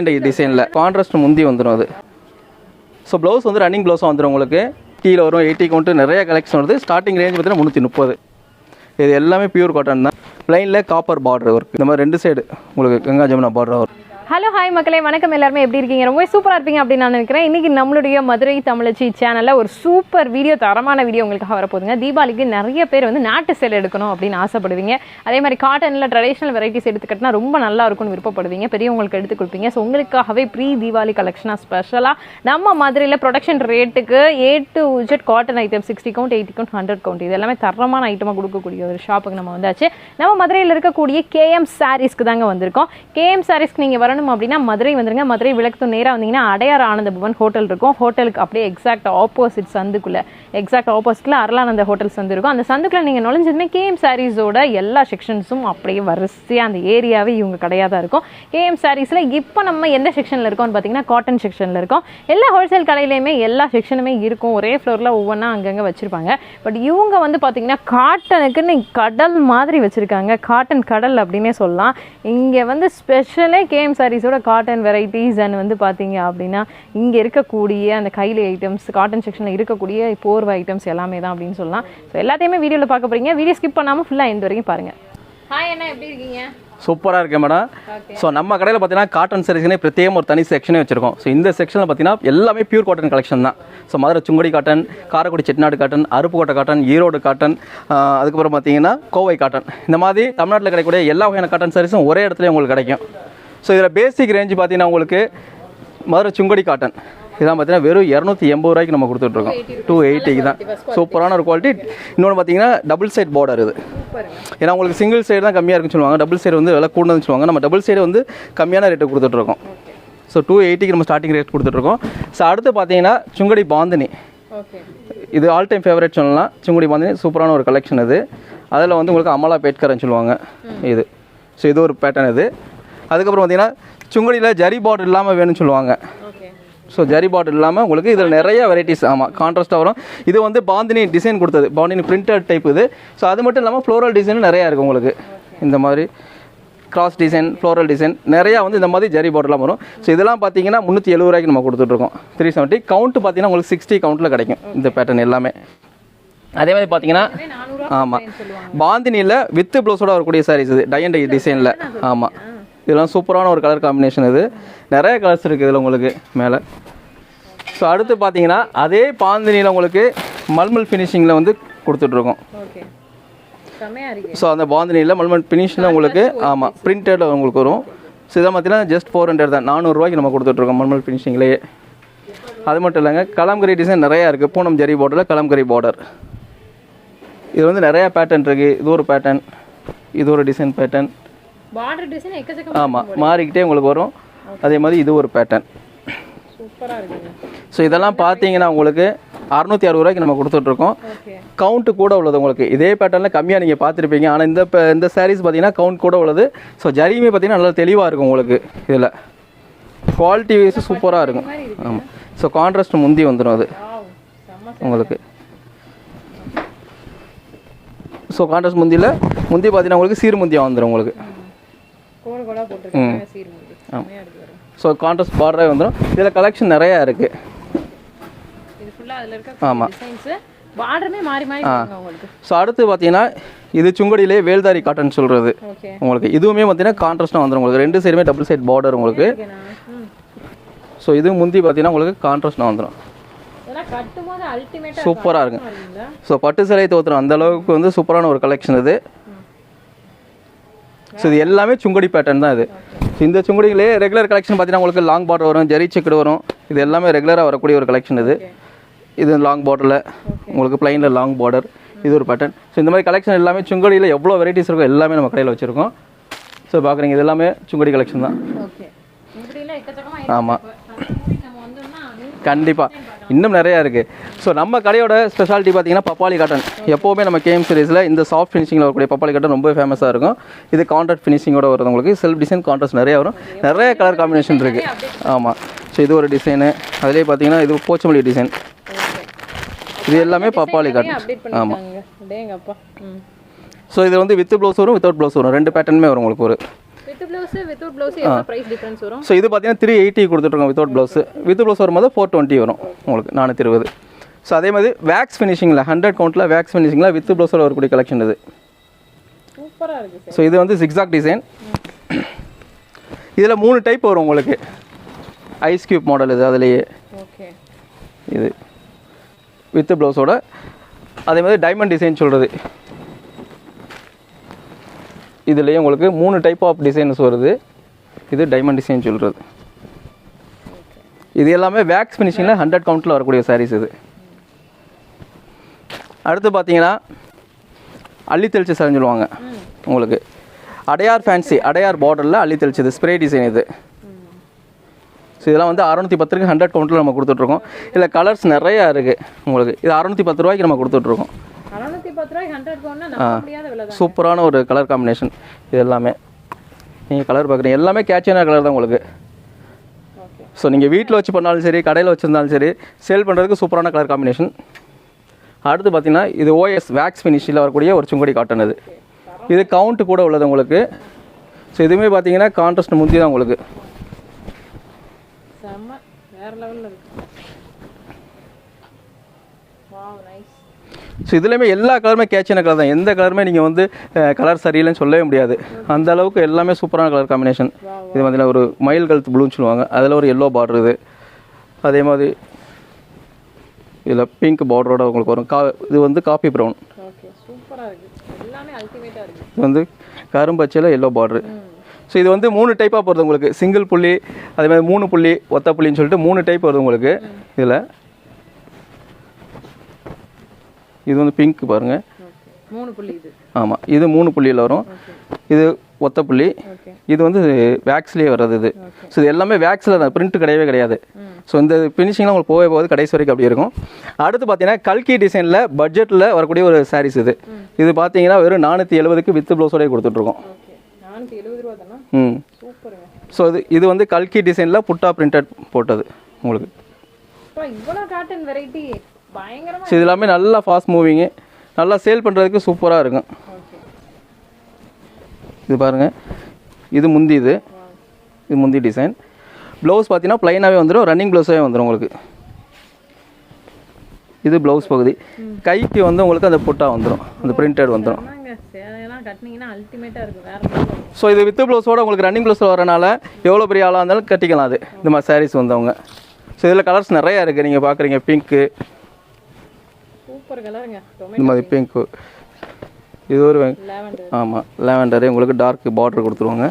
இந்த டிசைனில் கான்ட்ராஸ்ட் முந்தி வந்துடும் அது. ஸோ ப்ளவுஸ் வந்து ரன்னிங் ப்ளவுஸும் வந்துடும் உங்களுக்கு. கீழே வரும் எயிட்டி கவுண்ட்டு நிறைய கலெக்ஷன் வருது. ஸ்டார்டிங் ரேஞ்ச் பார்த்தீங்கன்னா முந்நூற்றி முப்பது. இது எல்லாமே பியூர் காட்டன் தான். ப்ளைனில் காப்பர் பார்டர் ஒர்க் இந்த மாதிரி ரெண்டு சைடு உங்களுக்கு Ganga Jamuna border work hello hi மக்களே வணக்கம் எல்லாருமே. எப்படி இருக்கீங்க? ரொம்ப சூப்பராக இருப்பீங்க அப்படின்னு நான் நினைக்கிறேன். இன்னைக்கு நம்மளுடைய மதுரை தமிழச்சி சேனலில் ஒரு சூப்பர் வீடியோ தரமான வீடியோ உங்களுக்காக வரப்போகுதுங்க. தீபாவளிக்கு நிறைய பேர் வந்து நாட்டு சேல் எடுக்கணும் அப்படின்னு ஆசைப்படுவீங்க. அதே மாதிரி காட்டனில் ட்ரெடிஷ்னல் வெரைட்டிஸ் எடுத்துக்கிட்டா ரொம்ப நல்லா இருக்கும்னு விருப்பப்படுவீங்க. பெரியவங்களுக்கு எடுத்து கொடுப்பீங்க. ஸோ உங்களுக்காகவே ப்ரீ தீபாவளி கலெக்ஷனாக ஸ்பெஷலாக நம்ம மதுரையில் ப்ரொடக்ஷன் ரேட்டுக்கு A to Z cotton item sixty count eighty count hundred count இது எல்லாமே தரமான ஐட்டமாக கொடுக்கக்கூடிய ஒரு ஷாப்புக்கு நம்ம வந்தாச்சு. நம்ம மதுரையில் இருக்கக்கூடிய கேஎம் சாரீஸ்க்கு தாங்க வந்திருக்கோம். கேஎம் சாரீஸ்க்கு நீங்கள் வர வரணும் அப்படின்னா மதுரை வந்துருங்க. மதுரை விளக்கு நேராக வந்தீங்கன்னா அடையார் ஆனந்த பவன் ஹோட்டல் இருக்கும். ஹோட்டலுக்கு அப்படியே எக்ஸாக்ட் ஆப்போசிட் சந்துக்குள்ளே. எக்ஸாக்ட் ஆப்போசிட்டில் அருளானந்த ஹோட்டல் சந்து இருக்கும். அந்த சந்துக்குள்ளே நீங்கள் நுழைஞ்சதுமே கேஎம் சாரீஸோட எல்லா செக்ஷன்ஸும் அப்படியே வரிசையாக அந்த ஏரியாவே இவங்க கடையாக தான் இருக்கும் கேஎம் சாரீஸில் இப்போ நம்ம எந்த செக்ஷனில் இருக்கோம்னு பார்த்தீங்கன்னா காட்டன் செக்ஷனில் இருக்கோம். எல்லா ஹோல்சேல் கடையிலையுமே எல்லா செக்ஷனுமே இருக்கும். ஒரே ஃப்ளோரில் ஒவ்வொன்றா அங்கங்கே வச்சுருப்பாங்க. பட் இவங்க வந்து பார்த்தீங்கன்னா காட்டனுக்குன்னு கடல் மாதிரி வச்சுருக்காங்க. காட்டன் கடல் அப்படின்னே சொல்லலாம். இங்கே வந்து ஸ்பெஷலே கேஎம் சாரீஸோட காட்டன் வெரைட்டிஸ் அண்ட் வந்து பார்த்தீங்க அப்படின்னா இங்கே இருக்கக்கூடிய அந்த கைலி ஐட்டம்ஸ் காட்டன் செக்ஷனில் இருக்கக்கூடிய போர்வை ஐட்டம்ஸ் எல்லாமே தான் அப்படின்னு சொல்லலாம். ஸோ எல்லாத்தையுமே வீடியோவில் பார்க்க போகிறீங்க வீடியோ ஸ்கிப் பண்ணாமல் ஃபுல்லாக எந்த வரைக்கும் பாருங்கள் ஹாய் அண்ணா எப்படி இருக்கீங்க? சூப்பராக இருக்கேன் மேடம். ஸோ நம்ம கடையில் பார்த்தீங்கன்னா காட்டன் சாரீஸ்னே பிரத்யேகம் ஒரு தனி செக்ஷனே வச்சிருக்கோம். ஸோ இந்த செக்ஷனில் பார்த்தீங்கன்னா எல்லாமே பியூர் காட்டன் கலெக்ஷன் தான். So Madurai Sungudi cotton Karaikudi Chettinad cotton Aruppukottai cotton Erode cotton அதுக்கப்புறம் பார்த்தீங்கன்னா கோவை காட்டன் இந்த மாதிரி தமிழ்நாட்டில் கிடைக்கக்கூடிய எல்லா வகையான காட்டன் சாரீஸும் ஒரே இடத்துல உங்களுக்கு கிடைக்கும். ஸோ இதில் பேசிக் ரேஞ்சு பார்த்தீங்கன்னா உங்களுக்கு மதுரை சுங்கடி காட்டன் இதான் பார்த்தீங்கன்னா வெறும் இரநூத்தி எண்பது ரூபாய்க்கு நம்ம கொடுத்துட்ருக்கோம். டூ எயிட்டிக்கு தான். சூப்பரான ஒரு குவாலிட்டி இன்னொன்று பார்த்தீங்கன்னா டபுள் சைட் பார்டர் இது. ஏன்னா உங்களுக்கு சிங்கிள் சைடு தான் கம்மியாக இருக்குன்னு சொல்லுவாங்க. டபுள் சைடு வந்து விலை கூடதுன்னு சொல்லுவாங்க. நம்ம டபுள் சைடு வந்து கம்மியான ரேட்டு கொடுத்துட்ருக்கோம். ஸோ டூ எயிட்டிக்கு நம்ம ஸ்டார்டிங் ரேட் கொடுத்துட்ருக்கோம். ஸோ அடுத்து பார்த்தீங்கன்னா சுங்கடி பாந்தினி. இது ஆல் டைம் ஃபேவரட் சொல்லலாம். சுங்குடி பாந்தினி சூப்பரான ஒரு கலெக்ஷன் இது. அதில் வந்து உங்களுக்கு அமலா பேட்கரன்னு சொல்லுவாங்க. இது. ஸோ இது ஒரு பேட்டர்ன் இது. அதுக்கப்புறம் பார்த்தீங்கன்னா சுங்குடியில் ஜரி பார்டர் இல்லாமல் வேணும்னு சொல்லுவாங்க. ஸோ ஜரி பாட்டில் இல்லாமல் உங்களுக்கு இதில் நிறைய வெரைட்டிஸ் ஆமாம் கான்ட்ராஸ்ட்டாக வரும். இது வந்து பாந்தினி டிசைன் கொடுத்தது. பாந்தினி பிரிண்டட் டைப் இது. ஸோ அது மட்டும் இல்லாமல் ஃப்ளோரல் டிசைன் நிறையா இருக்குது உங்களுக்கு. இந்த மாதிரி கிராஸ் டிசைன் ஃப்ளோரல் டிசைன் நிறையா வந்து இந்த மாதிரி ஜரி பார்டர்லாம் வரும். ஸோ இதெல்லாம் பார்த்தீங்கன்னா முந்நூற்றி எழுபது ரூபாய்க்கு நம்ம கொடுத்துட்ருக்கோம். த்ரீ செவன்ட்டி கவுண்ட் பார்த்தீங்கன்னா உங்களுக்கு சிக்ஸ்டி கவுண்ட்டில் கிடைக்கும். இந்த பேட்டர்ன் எல்லாமே. அதே மாதிரி பார்த்தீங்கன்னா ஆமாம் பாந்தினியில் வித்து ப்ளவுஸோட வரக்கூடிய சாரீஸ் இது. டை அண்ட் டை டிசைனில் ஆமாம் இதெல்லாம் சூப்பரான ஒரு கலர் காம்பினேஷன் இது. நிறைய கலர்ஸ் இருக்குது இதில் உங்களுக்கு மேலே. ஸோ அடுத்து பார்த்தீங்கன்னா அதே பாந்தினியில் உங்களுக்கு மல்மல் ஃபினிஷிங்கில் வந்து கொடுத்துட்ருக்கோம். ஸோ அந்த பாந்தினியில் மல்மல் ஃபினிஷில் உங்களுக்கு ஆமாம் பிரிண்டடில் உங்களுக்கு வரும். ஸோ இதை பார்த்தீங்கன்னா ஜஸ்ட் ஃபோர் ஹண்ட்ரட் தான். நானூறுரூவாய்க்கு நம்ம கொடுத்துட்ருக்கோம் மல்மல் ஃபினிஷிங்லேயே அது மட்டும் இல்லைங்க கலம்கரி டிசைன் நிறையா இருக்குது பூனம் ஜரி பார்டரில் கலம்கரி பார்டர் இது வந்து நிறையா பேட்டர்ன் இருக்குது இது ஒரு பேட்டர்ன் இது ஒரு டிசைன் பேட்டர்ன் பார்டர் டிசைன் எக்கச்சக்கம் ஆமாம் மாறிக்கிட்டே உங்களுக்கு வரும். அதே மாதிரி இது ஒரு பேட்டர்ன் சூப்பராக இருக்குங்க. ஸோ இதெல்லாம் பார்த்தீங்கன்னா உங்களுக்கு அறுநூத்தி அறுபது ரூபாய்க்கு நம்ம கொடுத்துட்ருக்கோம். ஓகே கவுண்ட் கூட உள்ளது உங்களுக்கு. இதே பேட்டர்னில் கம்மியாக நீங்கள் பார்த்துருப்பீங்க. ஆனால் இந்த ப- இந்த சாரீஸ் பார்த்தீங்கன்னா கவுண்ட் கூட உள்ளது. ஸோ ஜரியுமே பார்த்தீங்கன்னா நல்லா தெளிவாக இருக்கும் உங்களுக்கு இதில். குவாலிட்டி வைஸ் சூப்பராக இருக்கும். ஆமாம் ஸோ கான்ட்ராஸ்ட் முந்தி வந்துடும் அது. உங்களுக்கு. ஸோ கான்ட்ராஸ்ட் முந்தியில் முந்தி பார்த்தீங்கன்னா உங்களுக்கு சீர் முந்தியாக வந்துடும் உங்களுக்கு. ஸோ கான்ட்ராஸ்ட் பார்டரே வந்துடும் இதில் கலெக்ஷன் நிறையா இருக்குது இது ஃபுல்லாக அதில் இருக்க ஆமா. டிசைன்ஸு பார்டருமே மாறி மாறி ஸோ அடுத்து பார்த்தீங்கன்னா இது சுங்கடியிலே வேல்தாரி காட்டன் சொல்கிறது உங்களுக்கு இதுவுமே பார்த்தீங்கன்னா கான்ட்ராஸ்ட்டாக வந்துடும் உங்களுக்கு ரெண்டு சைடுமே டபுள் சைட் பார்டர் உங்களுக்கு. ஸோ இது முந்தி பார்த்தீங்கன்னா உங்களுக்கு கான்ட்ராஸ்ட்டாக வந்துடும் சூப்பராக இருக்கும் ஸோ பட்டு சிலை தோத்துரும். அந்த அளவுக்கு வந்து சூப்பரான ஒரு கலெக்ஷன் இது. ஸோ இது எல்லாமே சுங்குடி பேட்டர்ன் தான் இது. இந்த சுங்குடிகளே ரெகுலர் கலெக்ஷன் பார்த்தீங்கன்னா உங்களுக்கு லாங் பார்டர் வரும் ஜெரி செக்குடு வரும். இது எல்லாமே ரெகுலராக வரக்கூடிய ஒரு கலெக்ஷன் இது. இது லாங் பார்டரில் உங்களுக்கு பிளைனில் லாங் பார்டர் இது ஒரு பேட்டர்ன் ஸோ இந்த மாதிரி கலெக்ஷன் எல்லாமே சுங்குடியில் எவ்வளோ வெரைட்டிஸ் இருக்கோ எல்லாமே நம்ம கடையில் வச்சுருக்கோம். ஸோ பார்க்குறீங்க இது எல்லாமே சுங்குடி கலெக்ஷன் தான். ஆமாம் கண்டிப்பாக இன்னும் நிறையா இருக்குது ஸோ நம்ம கடையோட ஸ்பெஷாலிட்டி பார்த்தீங்கன்னா பப்பாளி காட்டன் எப்போவுமே நம்ம கேம் சீரிஸில் இந்த சாஃப்ட் ஃபினிஷிங்கில் வரக்கூடிய பப்பாளி காட்டன் ரொம்ப ஃபேமஸாக இருக்கும். இது கான்ட்ராக்ட் ஃபினிஷிங்கோட வருது உங்களுக்கு. செல்ஃப் டிசைன் கான்ட்ராஸ்ட் நிறைய வரும். நிறைய கலர் காம்பினேஷன் இருக்குது ஆமாம் ஸோ இது ஒரு டிசைனு அதுலேயே பார்த்தீங்கன்னா இது போச்சமல்லி டிசைன் இது எல்லாமே பப்பாளி காட்டன் ஆமாம் ஸோ இது வந்து வித் ப்ளவுஸ் வரும் வித்தவுட் ப்ளவுஸ் வரும். ரெண்டு பேட்டர்னுமே வரும் உங்களுக்கு ஒரு. ப்ளவுஸ் வித்தவுட் ப்ளவுஸ் எவ்வளோ ப்ரைஸ் டிஃபரன்ஸ் வரும்? ஸோ இது பார்த்தீங்கன்னா த்ரீ எயிட்டி கொடுத்துட்ருக்கோம் வித்தவுட் ப்ளவுஸ் வித் ப்ளவுஸ் வரும்போது ஃபோர் டுவெண்ட்டி வரும் உங்களுக்கு நானூற்றி இருபது. ஸோ அதே மாதிரி வேக்ஸ் ஃபினிஷிங்கில் ஹண்ட்ரட் கவுண்ட்டில் வேக்ஸ் ஃபினிஷிங்கில் வித் ப்ளவுஸோட வரக்கூடிய கலெக்ஷன் இது. ஸோ இது வந்து ஜிக்ஸாக் டிசைன் இதில் மூணு டைப் வரும் உங்களுக்கு. ஐஸ் கியூப் மாடல் இது அதுலேயே. இது. வித் ப்ளவுஸோட அதே மாதிரி டைமண்ட் டிசைன் சொல்கிறது இதுலேயே உங்களுக்கு மூணு டைப் ஆஃப் டிசைன்ஸ் வருது. இது டைமண்ட் டிசைன் சொல்கிறது இது எல்லாமே வேக்ஸ் ஃபினிஷிங்கில் ஹண்ட்ரட் கவுண்ட்டில் வரக்கூடிய சாரீஸ் இது. அடுத்து பார்த்தீங்கன்னா அள்ளி தெளிச்சு சாரின்னு சொல்லுவாங்க. உங்களுக்கு. அடையார் ஃபேன்சி அடையார் பார்டரில் அள்ளி தெளிச்சது ஸ்ப்ரே டிசைன் இது. ஸோ இதெல்லாம் வந்து அறநூற்றி பத்துக்கு ஹண்ட்ரட் கவுண்ட்டில் நம்ம கொடுத்துட்ருக்கோம் இதில் கலர்ஸ் நிறையா இருக்குது உங்களுக்கு. இது அறநூற்றி பத்து ரூபாய்க்கு நம்ம கொடுத்துட்ருக்கோம் சூப்பரான ஒரு கலர் காம்பினேஷன் இது எல்லாமே. நீங்கள் கலர் பார்க்குறீங்க. எல்லாமே கேட்சியான கலர் தான் உங்களுக்கு. ஸோ நீங்கள் வீட்டில் வச்சு பண்ணாலும் சரி கடையில் வச்சுருந்தாலும் சரி சேல் பண்ணுறதுக்கு சூப்பரான கலர் காம்பினேஷன் அடுத்து பார்த்தீங்கன்னா இது ஓஎஸ் வேக்ஸ் ஃபினிஷில் வரக்கூடிய ஒரு சுங்குடி காட்டன் இது இது கவுண்ட் கூட உள்ளது உங்களுக்கு. ஸோ இதுவுமே பார்த்தீங்கன்னா கான்ட்ராஸ்ட் முந்தி தான் உங்களுக்கு. செம்ம வேற லெவல்ல இருக்கு. ஸோ இதுலேயுமே எல்லா கலருமே கேட்சின கலர் தான். எந்த கலருமே நீங்கள் வந்து கலர் சரியில்லைன்னு சொல்லவே முடியாது. அந்த அளவுக்கு எல்லாமே சூப்பரான கலர் காம்பினேஷன் இது பார்த்தீங்கன்னா ஒரு மயில் கழுத்து ப்ளூன்னு சொல்லுவாங்க. அதில் ஒரு எல்லோ பார்டர் இது. அதே மாதிரி இதில் பிங்க் பார்டரோட உங்களுக்கு வரும். கா இது வந்து காஃபி ப்ரௌன் இது வந்து கரும்பச்சையில் எல்லோ பார்டர் ஸோ இது வந்து மூணு டைப்பாக போகிறது உங்களுக்கு. சிங்கிள் புள்ளி அதே மாதிரி மூணு புள்ளி ஒத்த புள்ளின்னு சொல்லிட்டு மூணு டைப் வருது உங்களுக்கு. இதில் இது வந்து பிங்க் பாருங்கள் ஓகே மூணு புள்ளி இது. ஆமாம் இது மூணு புள்ளியில் வரும். இது ஒத்த புள்ளி. இது வந்து வேக்ஸ்லேயே வர்றது இது. ஸோ இது எல்லாமே வேக்ஸில் தான். பிரிண்ட் கிடையவே கிடையாது. ஸோ இந்த ஃபினிஷிங்லாம் உங்களுக்கு போகவே போகுது. கடைசி வரைக்கும் அப்படி இருக்கும். அடுத்து பார்த்தீங்கன்னா கல்கி டிசைனில் பட்ஜெட்டில் வரக்கூடிய ஒரு சாரீஸ் இது. இது பார்த்தீங்கன்னா வெறும் நானூற்றி எழுபதுக்கு வித் ப்ளவுஸோடய கொடுத்துட்ருக்கோம் ம். ஸோ இது இது வந்து கல்கி டிசைனில் புட்டா பிரிண்டட் போட்டது உங்களுக்கு. அப்புறம் இவ்வளோ காட்டன் வெரைட்டி பயங்கரமா ஸோ இது எல்லாமே நல்லா ஃபாஸ்ட் மூவிங்கு நல்லா சேல் பண்ணுறதுக்கு சூப்பராக இருக்கும். இது பாருங்கள் இது முந்தி இது. இது முந்தி டிசைன் ப்ளவுஸ் பார்த்தீங்கன்னா ப்ளைனாகவே வந்துடும் ரன்னிங் ப்ளவுஸாகவே வந்துடும் உங்களுக்கு. இது ப்ளவுஸ் பகுதி. கைக்கு வந்து உங்களுக்கு அந்த புட்டா வந்துடும் அந்த பிரிண்டட் வந்துடும். ஸோ இது வித் ப்ளவுஸோட உங்களுக்கு ரன்னிங் ப்ளவுஸ் வரனால எவ்வளோ பெரிய ஆளாக இருந்தாலும் கட்டிக்கலாம் அது. இந்த மாதிரி சாரீஸ் வந்தவங்க. ஸோ இதில் கலர்ஸ் நிறையா இருக்குது நீங்கள் பார்க்குறீங்க பிங்க்கு சூப்பர் கலருங்க. இந்த மாதிரி பிங்க்கு இது ஒரு ஆமாம் லேவண்டரு உங்களுக்கு டார்க் பார்டர் கொடுத்துருவாங்க.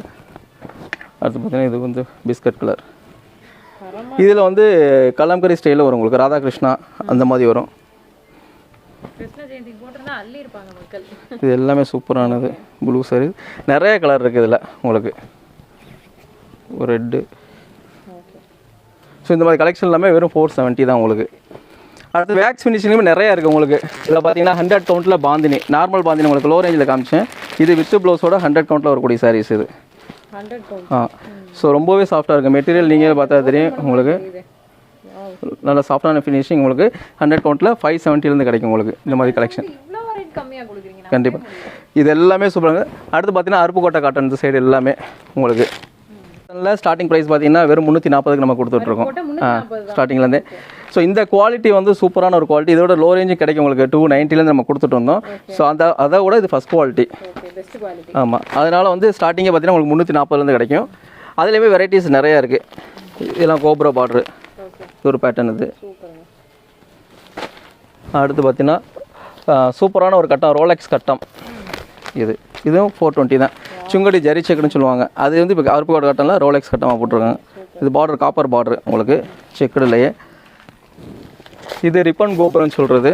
அடுத்து பார்த்தீங்கன்னா இது வந்து பிஸ்கட் கலர் இதில் வந்து கலம்கரி ஸ்டைலில் வரும் உங்களுக்கு. ராதாகிருஷ்ணா அந்த மாதிரி வரும். இது எல்லாமே சூப்பரானது. ப்ளூ சாரி நிறைய கலர் இருக்குது இதில் உங்களுக்கு. ஒரு ரெட்டு ஸோ இந்த மாதிரி கலெக்ஷன் எல்லாமே வெறும் ஃபோர் செவன்ட்டி தான் உங்களுக்கு. அடுத்து வேக்ஸ் ஃபினிஷிங்லேயுமே நிறைய இருக்குது உங்களுக்கு. இதில் பார்த்தீங்கன்னா ஹண்ட்ரட் கவுண்ட்டில் பாந்தினி நார்மல் பாந்தினி உங்களுக்கு லோ ரேஞ்சில் காமிச்சேன். இது வித் ப்ளவுஸோட ஹண்ட்ரட் கவுண்ட்டில் வரக்கூடிய சாரீஸ் இது. ஆ. ஸோ ரொம்பவே சாஃப்டாக இருக்குது மெட்டீரியல் நீங்கள் பார்த்தா தெரியும் உங்களுக்கு. நல்ல சாஃப்டான ஃபினிஷிங் உங்களுக்கு. ஹண்ட்ரட் கவுண்ட்டில் ஃபைவ் செவன்ட்டிலேருந்து கிடைக்கும் உங்களுக்கு இந்த மாதிரி கலெக்ஷன் கண்டிப்பாக இது எல்லாமே சூப்பராங்க அடுத்து பார்த்தீங்கன்னா அருப்புக்கோட்டை காட்டன் இந்த சைடு எல்லாமே உங்களுக்கு. ஸ்டார்டிங் ப்ரைஸ் பார்த்தீங்கன்னா வெறும் முந்நூற்றி நாற்பதுக்கு நம்ம கொடுத்துட்ருக்கோம் ஆ ஸ்டார்டிங்லேருந்தே ஸோ இந்த குவாலிட்டி வந்து சூப்பரான ஒரு குவாலிட்டி இதோட லோ ரேஞ்சும் கிடைக்கும் உங்களுக்கு டூ நைன்ட்டிலேருந்து நம்ம கொடுத்துட்டு வந்தோம். ஸோ அந்த அதை விட இது ஃபஸ்ட் குவாலிட்டி ஆமாம் அதனால் வந்து ஸ்டார்டிங்கே பார்த்தீங்கன்னா உங்களுக்கு முந்நூற்றி நாற்பதுலேருந்து கிடைக்கும். அதுலேயுமே வெரைட்டிஸ் நிறையா இருக்குது இதெல்லாம் கோப்ரா பார்ட்ரு இது ஒரு பேட்டர்ன் இது. அடுத்து பார்த்தீங்கன்னா சூப்பரான ஒரு கட்டம் ரோலெக்ஸ் கட்டம். இது. இதுவும் ஃபோர் டுவெண்ட்டி தான். சுங்கடி ஜரி செக்குன்னு சொல்லுவாங்க. அது வந்து இப்போ அருப்புக்கோட்டை கட்டம்ல ரோலெக்ஸ் கட்டமாக போட்டிருக்காங்க. இது பார்டர் காப்பர் பார்டர் உங்களுக்கு செக்குடுலையே இது ரிப்பன் கோபுரம்னு சொல்கிறது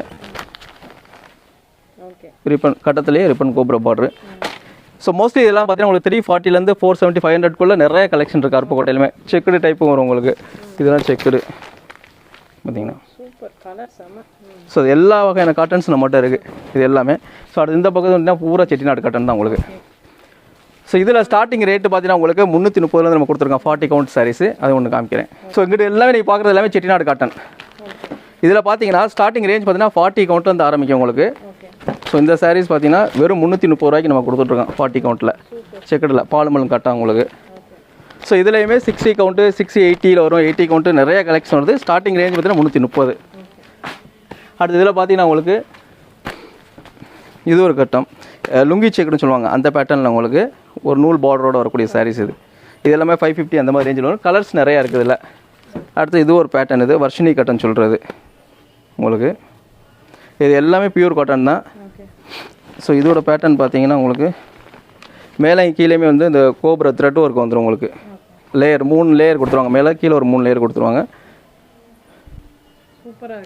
ஓகே ரிப்பன் கட்டத்துலேயே ரிப்பன் கோபுரம் பார்டர் ஸோ மோஸ்ட்லி இதெல்லாம் பார்த்தீங்கன்னா உங்களுக்கு த்ரீ ஃபார்ட்டிலேருந்து ஃபோர் செவன்ட்டி ஃபைவ் ஹண்ட்ரட்குள்ளே நிறைய கலெக்ஷன் இருக்குது அருப்புக்கோட்டையிலுமே. செக்குடு டைப்பும் வரும் உங்களுக்கு. இதெல்லாம் செக்குடு பார்த்தீங்கன்னா. ஸோ எல்லா வகையான காட்டன்ஸ் நம்மகிட்ட இருக்குது இது எல்லாமே. ஸோ அடுத்து இந்த பக்கத்து வந்து பூரா செட்டிநாடு காட்டன் தான் உங்களுக்கு. ஸோ இதில் ஸ்டார்டிங் ரேட்டு பார்த்தீங்கன்னா உங்களுக்கு முந்நூற்றி முப்பதுலேருந்து நம்ம கொடுத்துருக்கோம் ஃபார்ட்டி கவுண்ட் சாரீஸ் அது ஒன்று காமிக்கிறேன். ஸோ இங்கிட்ட எல்லாமே நீங்கள் பார்க்குறது எல்லாமே செட்டிநாடு காட்டன் இதில் பார்த்தீங்கன்னா ஸ்டார்டிங் ரேஞ்ச் பார்த்தீங்கன்னா ஃபார்ட்டி கவுண்ட்லேருந்து ஆரம்பிக்கும் உங்களுக்கு. ஸோ இந்த சாரீஸ் பார்த்தீங்கன்னா வெறும் முந்நூற்றி முப்பது ரூபாய்க்கு நம்ம கொடுத்துட்ருக்கோம் ஃபார்ட்டி கவுண்ட்டில் செக்கடில் பாலுமலம் காட்டன் உங்களுக்கு. ஸோ இதுலேயுமே சிக்ஸ்டி கவுண்ட்டு சிக்ஸ்டி எயிட்டியில் வரும் எயிட்டி கவுண்ட்டு நிறைய கலெக்ஷன் வருது. ஸ்டார்டிங் ரேஞ்ச் பார்த்தீங்கன்னா முந்நூற்றி முப்பது. அடுத்து இதில் பார்த்தீங்கன்னா உங்களுக்கு இது ஒரு கட்டம். லுங்கி செக்குன்னு சொல்லுவாங்க அந்த பேட்டர்னில் உங்களுக்கு ஒரு நூல் பார்டரோட வரக்கூடிய சாரீஸ் இது. இது எல்லாமே ஃபைவ் ஃபிஃப்டி அந்த மாதிரி ரேஞ்சில் வரும். கலர்ஸ் நிறையா இருக்குது இதில். அடுத்து இது ஒரு பேட்டர்ன் இது வர்ஷினி கட்டன் சொல்கிறது உங்களுக்கு. இது எல்லாமே பியூர் காட்டன் தான். ஸோ இதோட பேட்டர்ன் பார்த்தீங்கன்னா உங்களுக்கு மேலே கீழேயுமே வந்து இந்த கோபுர த்ரெட் ஒர்க் வந்துடும் உங்களுக்கு. லேயர் மூணு லேயர் கொடுத்துருவாங்க. மேலே கீழே ஒரு மூணு லேயர் கொடுத்துருவாங்க.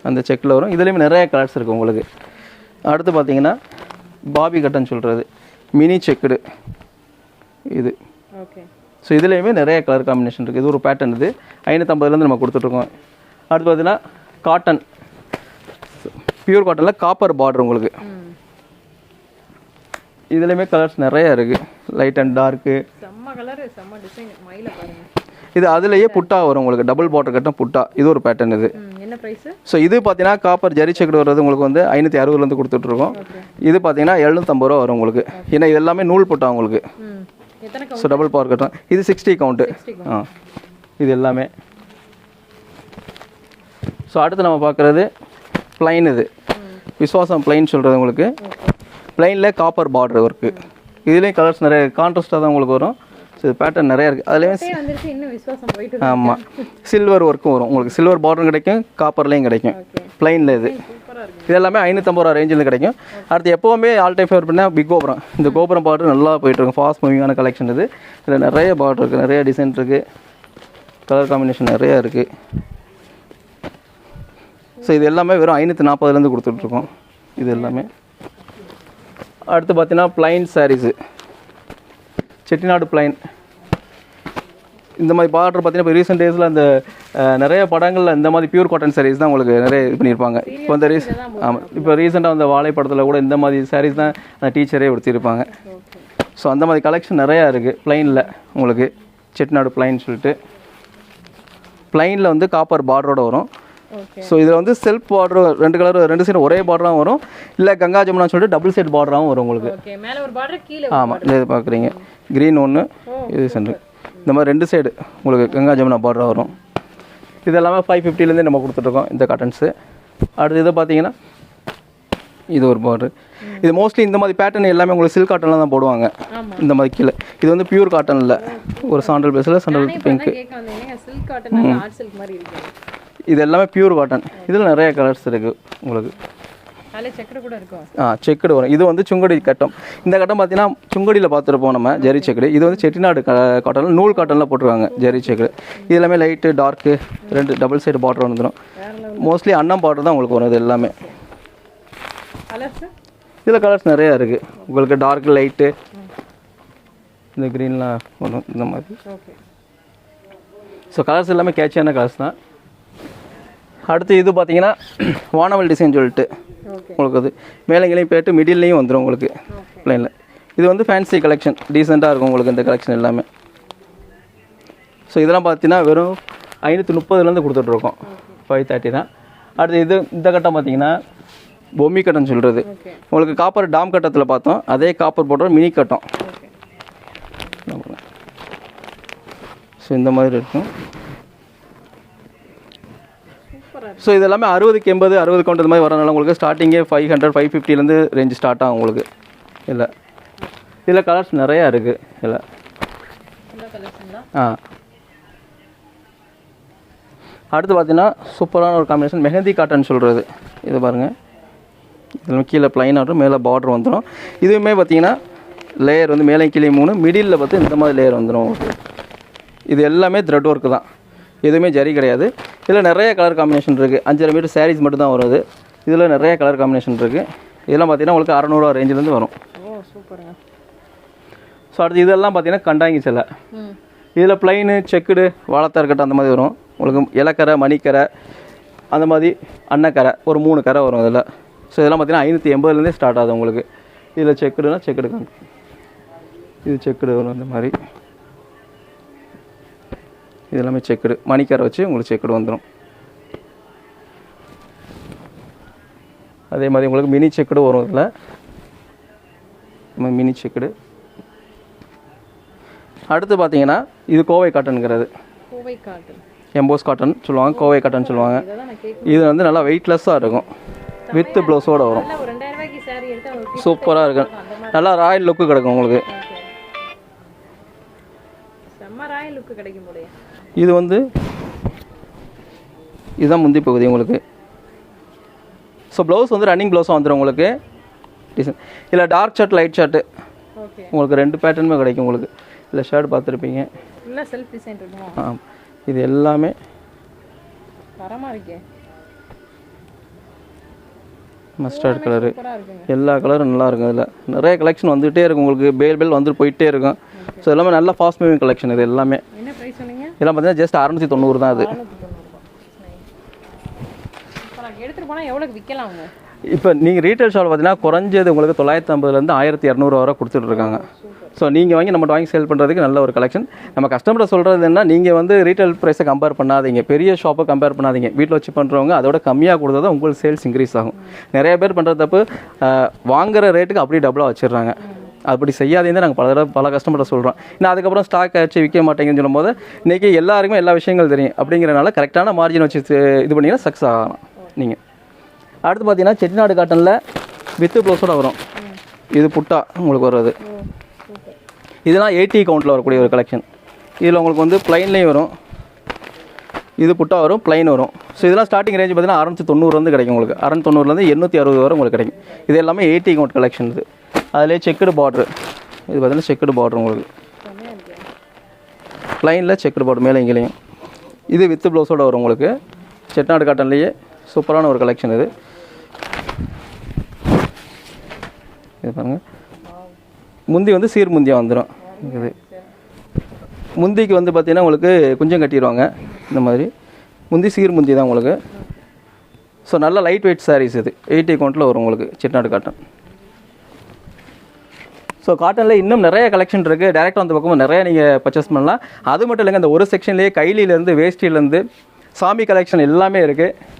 அந்த செக்கில் வரும். இதுலேயுமே நிறைய கலர்ஸ் இருக்குது உங்களுக்கு. அடுத்து பார்த்தீங்கன்னா பாபி கட்டன் சொல்கிறது மினி செக்குடு இது. ஓகே ஸோ இதுலேயுமே நிறைய கலர் காம்பினேஷன் இருக்குது இது ஒரு பேட்டர்ன் இது. ஐநூற்றம்பதுலேருந்து நம்ம கொடுத்துட்ருக்கோம் அடுத்து பார்த்தீங்கன்னா காட்டன் பியூர் காட்டனில் காப்பர் பார்டர் உங்களுக்கு. இதுலேயுமே கலர்ஸ் நிறைய இருக்குது லைட் அண்ட் டார்க்கு செம்ம கலர் செம்ம டிசைன் மயில பாருங்க. இது அதுலேயே புட்டா வரும் உங்களுக்கு. டபுள் பார்டர் கட்டம் புட்டா. இது ஒரு பேட்டர்ன் இது. ம் என்ன ப்ரைஸ் ஸோ இது பார்த்தீங்கன்னா காப்பர் ஜரி செக்குடு வர்றது உங்களுக்கு வந்து ஐநூற்றி அறுபதுலேருந்து கொடுத்துட்ருக்கோம். இது பார்த்தீங்கன்னா எழுநூற்றம்பது ரூபா வரும் உங்களுக்கு. ஏன்னா இது எல்லாமே நூல் புட்டா உங்களுக்கு. ஸோ டபுள் பவர் கட்டம் இது சிக்ஸ்டி கவுண்ட்டு ஆ. இது எல்லாமே. ஸோ அடுத்து நம்ம பார்க்குறது ப்ளைன் இது. விஸ்வாசம் ப்ளைன் சொல்கிறது உங்களுக்கு. ப்ளைனில் காப்பர் பார்டர் ஒர்க்கு இதுலேயும் கலர்ஸ் நிறைய கான்ட்ராஸ்ட்டாக தான் உங்களுக்கு வரும். ஸோ இது பேட்டர்ன் நிறைய இருக்குது அதுலேயும் ஆமாம் சில்வர் ஒர்க்கும் வரும். உங்களுக்கு சில்வர் பார்டரும் கிடைக்கும் காப்பர்லேயும் கிடைக்கும். ப்ளைனில் இது. இது எல்லாமே ஐநூற்றம்பது ரூபா ரேஞ்சில் கிடைக்கும். அடுத்து எப்போவுமே ஆல் டைம் ஃபேவர் பண்ணால் பிக் கோபுரம் இந்த கோபுரம் பார்டர் நல்லா போயிட்டு இருக்கும். ஃபாஸ்ட் மூவிங்கான கலெக்ஷன் இது. இதில் நிறைய பார்டர் இருக்குது நிறைய டிசைன் இருக்குது கலர் காம்பினேஷன் நிறையா இருக்குது ஸோ இது எல்லாமே வெறும் ஐநூற்றி நாற்பதுலேருந்து கொடுத்துட்ருக்கோம். இது எல்லாமே. அடுத்து பார்த்தீங்கன்னா ப்ளைன் சாரீஸு செட்டிநாடு ப்ளைன் இந்த மாதிரி பார்டர் பார்த்தீங்கன்னா இப்போ ரீசெண்ட் டேஸில் அந்த நிறைய படங்களில் இந்த மாதிரி பியூர் காட்டன் சாரீஸ் தான் உங்களுக்கு நிறைய இது பண்ணியிருப்பாங்க. இப்போ இந்த ரீஸ் ஆமாம் இப்போ ரீசெண்டாக அந்த வாழை படத்தில் கூட இந்த மாதிரி சாரீஸ் தான் அந்த டீச்சரே உடுத்திருப்பாங்க ஸோ அந்த மாதிரி கலெக்ஷன் நிறையா இருக்குது ப்ளைனில் உங்களுக்கு. செட்டிநாடு ப்ளைன் சொல்லிட்டு. ப்ளைனில் வந்து காப்பர் பார்டரோட வரும். ஸோ இதில் வந்து செல்ஃப் பார்டர் ரெண்டு கலர் ரெண்டு சைடு ஒரே பார்டராகவும் வரும். இல்லை கங்கா ஜமுனா சொல்லிட்டு டபுள் சைடு பார்டராகவும் வரும் உங்களுக்கு. ஆமாம் இந்த இது பார்க்குறீங்க க்ரீன் ஒன்று இது சென்ட்ரு இந்த மாதிரி ரெண்டு சைடு உங்களுக்கு கங்கா ஜமுனா பார்டர் வரும். இது எல்லாமே ஃபைவ் ஃபிஃப்டிலேருந்து நம்ம கொடுத்துட்ருக்கோம் இந்த காட்டன்ஸு அடுத்து இதை பார்த்தீங்கன்னா இது ஒரு பார்டர் இது மோஸ்ட்லி இந்த மாதிரி பேட்டர்ன் எல்லாமே உங்களுக்கு சில்க் காட்டனில் தான் போடுவாங்க. இந்த மாதிரி கீழே. இது வந்து பியூர் காட்டனில் ஒரு சாண்டல் பேஸில் சாண்டல் நானே இது எல்லாமே பியூர் காட்டன் இதில் நிறைய கலர்ஸ் இருக்குது உங்களுக்கு. ஆ செக்குடு வரும். இது வந்து சுங்கடி கட்டம். இந்த கட்டம் பார்த்தீங்கன்னா சுங்கடியில் பார்த்துருப்போம் நம்ம ஜெரி செக்குடு இது வந்து செட்டிநாடு காட்டன் நூல் காட்டனில் போட்டிருக்காங்க ஜெரி செக்குடு இது எல்லாமே லைட்டு டார்க்கு ரெண்டு டபுள் சைடு பார்டர் வந்துடும் மோஸ்ட்லி அன்னம் பார்டர் தான் உங்களுக்கு வரும் இது எல்லாமே. இதில் கலர்ஸ் நிறையா இருக்குது உங்களுக்கு டார்க் லைட்டு இந்த க்ரீன்லாம் வரும் இந்த மாதிரி. ஸோ கலர்ஸ் எல்லாமே கேட்சியான கலர்ஸ் தான். அடுத்து இது பார்த்தீங்கன்னா வானவல் டிசைன் சொல்லிட்டு உங்களுக்கு அது மேலங்களையும் போயிட்டு மிடில்லையும் வந்துடும் உங்களுக்கு. பிளைனில் இது வந்து ஃபேன்சி கலெக்ஷன் டீசெண்டாக இருக்கும் உங்களுக்கு இந்த கலெக்ஷன் எல்லாமே. ஸோ இதெல்லாம் பார்த்தீங்கன்னா வெறும் ஐநூற்றி முப்பதுலேருந்து கொடுத்துட்ருக்கோம் ஃபைவ் தேர்ட்டி தான். அடுத்து இது இந்த கட்டம் பார்த்தீங்கன்னா பொம்மி கட்டம் சொல்கிறது உங்களுக்கு காப்பர் டாம் கட்டத்தில் பார்த்தோம். அதே காப்பர் போடுற மினி கட்டம். ஸோ இந்த மாதிரி இருக்கும். ஸோ இது எல்லாமே அறுபதுக்கு எண்பது அறுபது கவுண்ட் இந்த மாதிரி வரனால உங்களுக்கு ஸ்டார்டிங்கே ஃபைவ் ஹண்ட்ரட் ஃபைவ் ஃபிஃப்டிலேருந்து ரேஞ்ச் ஸ்டார்ட் ஆகும் உங்களுக்கு. இல்லை. இதில் கலர்ஸ் நிறையா இருக்குது இல்லை. ஆ. அடுத்து பார்த்தீங்கன்னா சூப்பரான ஒரு காம்பினேஷன் மெஹந்தி காட்டன் சொல்கிறது இது பாருங்கள் இதில் கீழே ப்ளைனாக வரும் மேலே பார்டர் வந்துடும் இதுவுமே பார்த்தீங்கன்னா லேயர் வந்து மேலே கீழே மூணு மிடில் பார்த்து இந்த மாதிரி லேயர் வந்துடும் உங்களுக்கு. இது எல்லாமே த்ரெட் ஒர்க்கு தான். எதுவுமே ஜரி கிடையாது. இதில் நிறைய கலர் காம்பினேஷன் இருக்குது அஞ்சரை மீட்டர் சாரீஸ் மட்டும் தான் வருது இதில் நிறைய கலர் காம்பினேஷன் இருக்குது இதெல்லாம் பார்த்தீங்கன்னா உங்களுக்கு அறநூறுவா ரேஞ்சிலேருந்து வரும். ஓ சூப்பருங்க ஸோ அடுத்து இதெல்லாம் பார்த்தீங்கன்னா கண்டாங்கி சிலை. இதில் பிளைனு செக்குடு வாழைத்தார் கட்டு அந்த மாதிரி வரும். உங்களுக்கு இலக்கரை மணிக்கரை அந்த மாதிரி அன்னக்கரை ஒரு மூணு கரை வரும் இதில் ஸோ இதெல்லாம் பார்த்தீங்கன்னா ஐநூற்றி எண்பதுலேருந்தே ஸ்டார்ட் ஆகுது உங்களுக்கு. இதில் செக்குடுனா செக்குடு இது செக்குடு வரும் இந்த மாதிரி. இது எல்லாமே செக்குடு மணிக்கரை வச்சு உங்களுக்கு செக்குடு வந்துடும் அதே மாதிரி உங்களுக்கு மினி செக்குடு வரும் இதில். மினி செக்குடு அடுத்து பார்த்தீங்கன்னா இது கோவை காட்டனுங்கிறது. கோவை காட்டன். எம்போஸ் காட்டன் சொல்லுவாங்க கோவை காட்டன் சொல்லுவாங்க. இது வந்து நல்லா வெயிட்லெஸ்ஸாக இருக்கும். வித் ப்ளவுஸோடு வரும். சூப்பராக இருக்கும். நல்லா ராயல் லுக்கு கிடைக்கும் உங்களுக்கு. செம்ம ராயல் லுக்கு கிடைக்கும் போலயே. இது வந்து இதுதான் முந்தி பகுதி உங்களுக்கு. ஸோ ப்ளவுஸ் வந்து ரன்னிங் ப்ளவுஸாக வந்துடும் உங்களுக்கு. டிசைன் இல்லை டார்க் ஷர்ட் லைட் ஷர்ட்டு உங்களுக்கு ரெண்டு பேட்டர்னுமே கிடைக்கும் உங்களுக்கு. இல்லை ஷர்ட் பார்த்துருப்பீங்க ஆ இது எல்லாமே மஸ்டர்ட் கலரு எல்லா கலரும் நல்லா இருக்கும் இதில். நிறைய கலெக்ஷன் வந்துகிட்டே இருக்கும் உங்களுக்கு. பேல் பேல் வந்து போயிட்டே இருக்கும். ஸோ எல்லாமே நல்ல ஃபாஸ்ட் மூவிங் கலெக்ஷன் இது எல்லாமே. என்ன பிரைஸ் சொன்னீங்க? இதெல்லாம் பார்த்தீங்கன்னா ஜஸ்ட் அறநூற்றி தொண்ணூறு தான் அது. இப்போ நீங்கள் ரீட்டைல் ஷாப் பார்த்தீங்கன்னா குறைஞ்சது உங்களுக்கு தொள்ளாயிரத்தி ஐம்பதுலேருந்து ஆயிரத்தி இரநூறு வரை கொடுத்துட்டு இருக்காங்க. ஸோ நீங்கள் வாங்கி நம்மகிட்ட வாங்கி சேல் பண்ணுறதுக்கு நல்ல ஒரு கலெக்ஷன் நம்ம கஸ்டமரை சொல்கிறது என்ன நீங்கள் வந்து ரீட்டைல் ப்ரைஸை கம்பேர் பண்ணாதீங்க. பெரிய ஷாப்பை கம்பேர் பண்ணாதீங்க. வீட்டில் வச்சு பண்ணுறவங்க அதோட கம்மியாக கொடுத்தா தான் உங்களுக்கு சேல்ஸ் இன்க்ரீஸ் ஆகும். நிறைய பேர் பண்ணுற தப்பு அஹ், வாங்குற ரேட்டுக்கு அப்படியே டபுளாக வச்சிடுறாங்க. அப்படி செய்யாதீங்க நாங்கள் பல தடவை பல கஸ்டமர்கிட்ட சொல்கிறோம் இன்னும் அதுக்கப்புறம் ஸ்டாக் ஆச்சு விற்க மாட்டேங்குன்னு சொல்லும்போது இன்றைக்கி எல்லாருக்குமே எல்லா விஷயங்கள் தெரியும். அப்படிங்கிறனால கரெக்டான மார்ஜின் வச்சு இது பண்ணிங்கன்னா சக்ஸஸ் ஆகலாம். நீங்கள் அடுத்து பார்த்தீங்கன்னா செட்டிநாடு காட்டனில் வித்து ப்ளவுஸோட வரும். இது புட்டா உங்களுக்கு வர்றது. இதெல்லாம் எயிட்டி கவுண்ட்டில் வரக்கூடிய ஒரு கலெக்ஷன் இதில் உங்களுக்கு வந்து ப்ளைன்லேயும் வரும். இது புட்டா வரும் ப்ளைன் வரும். ஸோ இதெல்லாம் ஸ்டார்டிங் ரேஞ்ச் பார்த்தீங்கன்னா அறநூற்றி தொண்ணூறுலேருந்து கிடைக்கும் உங்களுக்கு. அறநூற்றி தொண்ணூறுலேருந்து எண்ணூற்றி அறுபது வரை உங்களுக்கு கிடைக்கும். இது எல்லாமே எயிட்டி கவுண்ட் கலெக்ஷன் இது. அதிலே செக்குடு பார்ட்ரு இது பார்த்தீங்கன்னா செக்குடு பார்ட்ரு உங்களுக்கு. செம்மையா ப்ளைனில் செக்குடு பார்ட்ரு மேலே இங்கேயும். இது வித்து ப்ளவுஸோட வரும் உங்களுக்கு. செட்நாடு காட்டன்லேயே சூப்பரான ஒரு கலெக்ஷன் இது. இது பாருங்கள் முந்தி வந்து சீர் முந்தியாக வந்துடும் இது. முந்திக்கு வந்து பார்த்திங்கன்னா உங்களுக்கு குஞ்சம் கட்டிடுவாங்க இந்த மாதிரி. முந்தி சீர் முந்தி தான் உங்களுக்கு. ஸோ நல்ல லைட் வெயிட் சாரீஸ் இது. எயிட்டி கவுண்ட்டில் வரும் உங்களுக்கு செட்நாடு காட்டன் ஸோ காட்டனில் இன்னும் நிறைய கலெக்ஷன் இருக்குது டேரெக்டாக அந்த பக்கமும் நிறைய நீங்கள் பர்ச்சேஸ் பண்ணலாம். அது மட்டும் இல்லைங்க இந்த ஒரு செக்ஷன்லேயே கைலியிலேருந்து வேஷ்டியிலேருந்து சாமி கலெக்ஷன் எல்லாமே இருக்குது?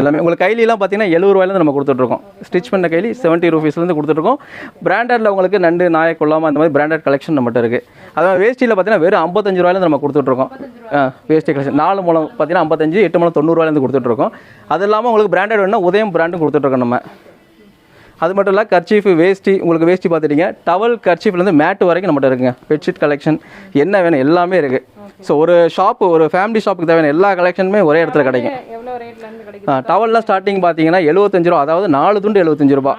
எல்லாமே உங்களுக்கு கைலிலாம் பார்த்தீங்கன்னா எழுபது ரூபாயிலேருந்து நம்ம கொடுத்துட்ருக்கோம். ஸ்டிச் பண்ண கைலி செவன்ட்டி ருபீஸ்லேருந்து கொடுத்துட்ருக்கோம். பிராண்டடில் உங்களுக்கு நண்டு நாய கொள்ளாமல் அந்த மாதிரி பிராண்டட் கலெக்ஷன் நம்மகிட்ட இருக்குது அதாவது வேஷ்டியில் பார்த்தீங்கன்னா வெறும் ஐம்பத்தஞ்சு ரூபாயிலேருந்து நம்ம கொடுத்துட்ருக்கோம். வேஷ்டி கலெக்ஷன் நாலு மூலம் பார்த்தீங்கன்னா ஐம்பத்தஞ்சு எட்டு மூலம் தொண்ணூறுவாயிலேருந்து கொடுத்துட்ருக்கோம். அது இல்லாமல் உங்களுக்கு பிராண்டட் வேணும்னா உதயம் பிராண்டும் கொடுத்துட்ருக்கோம் நம்ம. அது மட்டும் இல்லை கர்ச்சீஃப் வேஷ்டி உங்களுக்கு வேஷ்டி பார்த்துட்டீங்க. டவல் கர்ச்சீஃப்லேருந்து மேட் வரைக்கும் நம்மகிட்ட இருக்குங்க. பெட்ஷீட் கலெக்ஷன் என்ன வேணும் எல்லாமே இருக்குது ஸோ ஒரு ஷாப்பு ஒரு ஃபேமிலி ஷாப்புக்கு தேவையான எல்லா கலெக்ஷனுமே ஒரே இடத்துல கிடைக்கும். டவல்லாம் ஸ்டார்டிங் பார்த்தீங்கன்னா எழுபத்தஞ்சு ரூபா அதாவது நாலு துண்டு எழுபத்தஞ்சு ரூபா.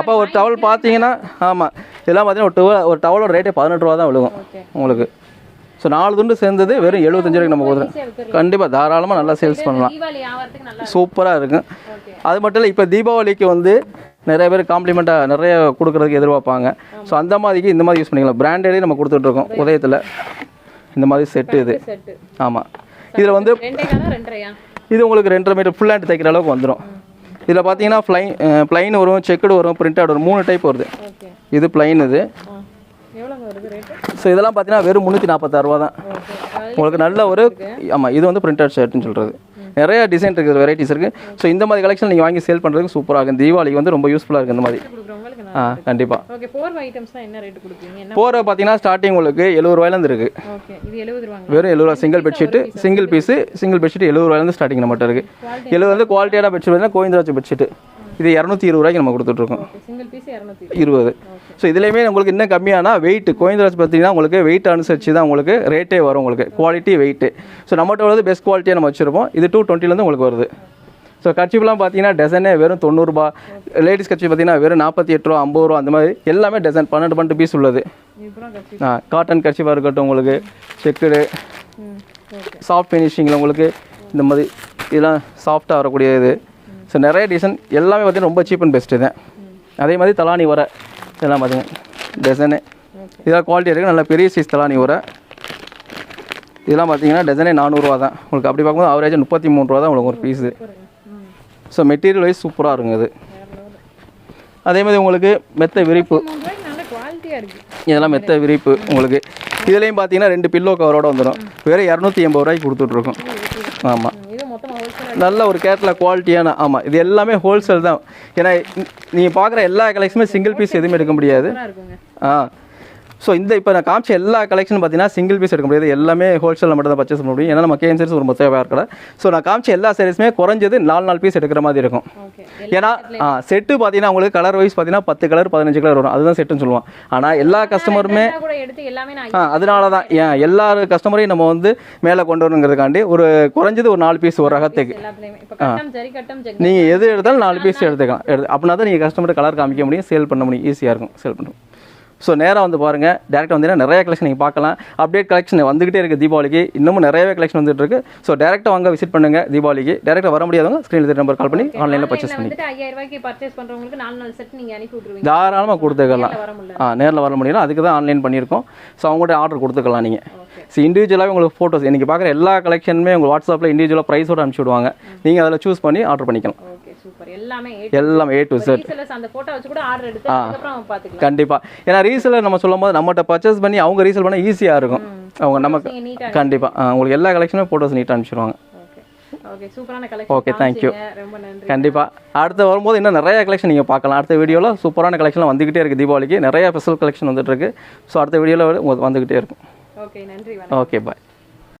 அப்ப ஒரு டவல் பார்த்தீங்கன்னா ஆமாம் இதெல்லாம் பார்த்தீங்கன்னா ஒரு டவல் ஒரு டவலோட ரேட்டே பதினெட்டு ரூபா தான் விழுகும். உங்களுக்கு. ஸோ நாலு துண்டு சேர்ந்தது வெறும் எழுபத்தஞ்சு ரூபாய்க்கு நம்ம கொடுக்குறோம் கண்டிப்பாக தாராளமாக நல்லா சேல்ஸ் பண்ணலாம். சூப்பராக இருக்கும். அது மட்டும் இல்லை இப்போ தீபாவளிக்கு வந்து நிறைய பேர் காம்ப்ளிமெண்ட்டாக நிறைய கொடுக்குறதுக்கு எதிர்பார்ப்பாங்க. ஸோ அந்த மாதிரிக்கு இந்த மாதிரி யூஸ் பண்ணிக்கலாம். பிராண்டடே நம்ம கொடுத்துட்ருக்கோம் உதயத்தில். இந்த மாதிரி செட்டு இது. ஆமாம் இதில் வந்து இது உங்களுக்கு ரெண்டரை மீட்டர் ஃபுல் ஹேண்ட் தைக்கிற அளவுக்கு வந்துடும் இதில் பார்த்தீங்கன்னா ஃப்ளைன் ப்ளைன் வரும் செக்குடு வரும் பிரிண்டட் வரும் மூணு டைப் வருது. இது ப்ளைன் இது ஆ எவ்வளோங்க வருது ரேட்டு ஸோ இதெல்லாம் பார்த்தீங்கன்னா வெறும் முந்நூற்றி நாற்பத்தாறு ரூபா தான் உங்களுக்கு நல்ல ஒரு ஆமாம் இது வந்து பிரிண்டட் ஷர்ட்னு சொல்கிறது நிறைய டிசைன் இருக்குது வெரைட்டிஸ் இருக்குது ஸோ இந்த மாதிரி கலெக்ஷன் நீங்கள் வாங்கி சேல் பண்ணுறதுக்கு சூப்பராக இருக்கும். தீபாவளிக்கு வந்து ரொம்ப யூஸ்ஃபுல்லாக இருக்குது இந்த மாதிரி. ஆ கண்டிப்பாக ஓகே ஃபோர் ஐட்டம்ஸ்லாம் என்ன ரேட் கொடுப்பீங்க? போகிற பார்த்தீங்கன்னா ஸ்டார்டிங் உங்களுக்கு எழுபது ரூபாயிலேருந்து இருக்குது ஓகே இது எழுபது ரூபாங்க வெறும் எழுபது ரூபா. Single bedsheet single piece single bedsheet எழுபது ரூபாயிலேருந்து ஸ்டார்டிங் நம்மகிட்ட இருக்குது எழுபது வந்து குவாலிட்டியான பெட்ஷீட் பார்த்தீங்கன்னா கோவிந்தராஜ் பெட்ஷீட்டு இது இரநூத்தி இருபது ரூபாய்க்கு நம்ம கொடுத்துட்ருக்கோம் இருபது. ஸோ இதுலேயுமே உங்களுக்கு இன்னும் கம்மியானா வெயிட் கோவிந்தராஜ் பார்த்தீங்கன்னா உங்களுக்கு வெயிட் அனுசரித்து தான் உங்களுக்கு ரேட்டே வரும் உங்களுக்கு. குவாலிட்டி வெயிட்டு ஸோ நம்மகிட்ட வந்து பெஸ்ட் குவாலிட்டியாக நம்ம வச்சுருப்போம். இது டூ டுவெண்ட்டிலேருந்து உங்களுக்கு வருது. ஸோ கர்ச்சிப்லாம் பார்த்தீங்கன்னா டசனே வெறும் தொண்ணூறுபா லேடிஸ் கட்சி பார்த்தீங்கன்னா வெறும் நாற்பத்தி எட்டு ரூபா ஐம்பது ரூபா அந்த மாதிரி எல்லாமே டசன் பன்னெண்டு பன்னெண்டு பீஸ் உள்ளது. ஆ காட்டன் கர்ச்சிப்பாக இருக்கட்டும் உங்களுக்கு. செக்குடு சாஃப்ட் ஃபினிஷிங்கில் உங்களுக்கு இந்த மாதிரி இதெல்லாம் சாஃப்டாக வரக்கூடிய இது ஸோ நிறைய டிசைன் எல்லாமே பார்த்தீங்கன்னா ரொம்ப சீப் அண்ட் பெஸ்ட்டு தான். அதே மாதிரி தலானி வர இதெல்லாம் பார்த்தீங்கன்னா டசனு இதெல்லாம் குவாலிட்டி இருக்குது நல்ல பெரிய சைஸ் தலானி வர இதெல்லாம் பார்த்தீங்கன்னா டசனே நானூறுரூவா தான். உங்களுக்கு அப்படி பார்க்கும்போது ஆவரேஜ் முப்பத்தி மூணு ரூபா தான் உங்களுக்கு ஒரு பீஸு ஸோ மெட்டீரியல் வைஸ் சூப்பராக இருக்குங்க அது அதே மாதிரி உங்களுக்கு மெத்த விரிப்பு. இதெல்லாம் மெத்த விரிப்பு உங்களுக்கு. இதுலேயும் பார்த்தீங்கன்னா ரெண்டு பில்லோ கவரோட வந்துடும் வேறு இரநூத்தி எண்பது ரூபாய்க்கு கொடுத்துட்ருக்கோம். ஆமாம் நல்ல ஒரு கேட்டில் குவாலிட்டியான ஆமாம் இது எல்லாமே ஹோல்சேல் தான். ஏன்னா நீங்கள் பார்க்குற எல்லா கலெக்ஷனுமே சிங்கிள் பீஸ் எதுவுமே எடுக்க முடியாது. ஆ. ஸோ இந்த இப்போ நான் காமிச்ச எல்லா கலெக்ஷன் பார்த்தீங்கன்னா சிங்கிள் பீஸ் எடுக்க முடியாது எல்லாமே ஹோல்சேலில் மட்டும் தான் பர்ச்சேஸ் பண்ண முடியும் ஏன்னா நம்ம கேஎன் ஒரு மொத்த கடை ஸோ நான் காமிச்ச எல்லா சாரீஸுமே குறைஞ்சது நாலு நாலு பீஸ் எடுக்கிற மாதிரி இருக்கும். ஏன்னா செட்டு பார்த்தீங்கன்னா உங்களுக்கு கலர் வைஸ் பார்த்தீங்கன்னா பத்து கலர் பதினஞ்சு கலர் வரும். அதுதான் செட்டுன்னு சொல்லுவோம் ஆனால் எல்லா கஸ்டமருமே ஆ அதனால தான் ஏன் எல்லா கஸ்டமரையும் நம்ம வந்து மேலே கொண்டு வரணுங்கிறதுக்காண்டி ஒரு குறைஞ்சது ஒரு நாலு பீஸ் ஒரு ரகத்துக்கு. நீங்கள் எது எடுத்தாலும் நாலு பீஸ் எடுத்துக்கலாம். எடுத்து அப்படின்னா தான் நீங்கள் கஸ்டமர் கலர் காமிக்க முடியும். சேல் பண்ண முடியும். ஈஸியாக இருக்கும். சேல் பண்ணுறோம் ஸோ நேராக வந்து பாருங்கள் டேரெக்டாக வந்தீங்கன்னா நிறைய கலெக்ஷன் நீங்கள் பார்க்கலாம். அப்டேட் கலெக்ஷன் வந்துகிட்டே இருக்குது தீபாவளிக்கு. இன்னமும் நிறையவே கலெக்ஷன் வந்துட்டு இருக்கு. ஸோ டேரெக்டாக வாங்க விசிட் பண்ணுங்கள் தீபாவளிக்கு. டேரெக்டாக வர முடியாதவங்க ஸ்க்ரீனில் நம்பர் கால் பண்ணி ஆன்லைனில் பர்ச்சேஸ் பண்ணி தாராளமாக கொடுத்துக்கலாம். ஆ நேரில் வர முடியல. அதுக்கு தான் ஆன்லைன் பண்ணியிருக்கோம். ஸோ அவங்கள்ட்ட ஆர்டர் கொடுத்துக்கலாம் நீங்கள் ஸோ இண்டிவிஜுவலாகவே உங்களுக்கு ஃபோட்டோஸ் இன்றைக்கி பார்க்குற எல்லா கலெக்ஷனுமே உங்கள் வாட்ஸ்அப்பில் இண்டிவிஜுவலாக ப்ரைஸோட அனுப்பிச்சி விடுவாங்க. நீங்கள் அதில் சூஸ் பண்ணி ஆர்டர் பண்ணிக்கலாம். சூப்பர் எல்லாமே எல்லாம் ஏ டு செட் அந்த போட்டோ வச்சு கூட ஆர்டர் எடுத்து அதுக்கப்புறம் பாத்துக்கலாம். கண்டிப்பாக ஏன்னா ரீசேலர் நம்ம சொல்லும் போது நம்மகிட்ட பர்ச்சேஸ் பண்ணி அவங்க ரீசேல் பண்ண ஈஸியாக இருக்கும். அவங்க நமக்கு நீட்டா கண்டிப்பாக உங்களுக்கு எல்லா கலெக்ஷனுமே ஃபோட்டோஸ் நீட்டாக அனுப்பிச்சிடுவாங்க ஓகே நன்றி. கண்டிப்பாக அடுத்து வரும்போது இன்னும் நிறைய கலெக்ஷன் நீங்கள் பார்க்கலாம். அடுத்த வீடியோவில் சூப்பரான கலெக்ஷன் வந்துகிட்டே இருக்குது தீபாவளிக்கு. நிறைய ஸ்பெஷல் கலெக்ஷன் வந்துட்டு இருக்கு. ஸோ அடுத்த வீடியோவில் வந்துகிட்டே இருக்கும். ஓகே நன்றி ஓகே பாய்